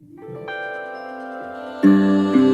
Thank you.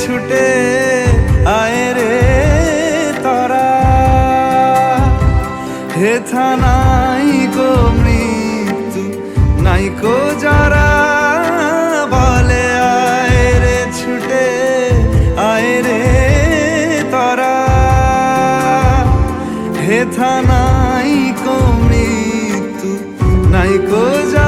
ছুটে আয় রে তরা। হেথা নাই গো মৃত্যু, নাই কো যারা বলে আয় রে ছুটে আয় রে তরা। হেথা নাই কো মৃত্যু, নাই কো যারা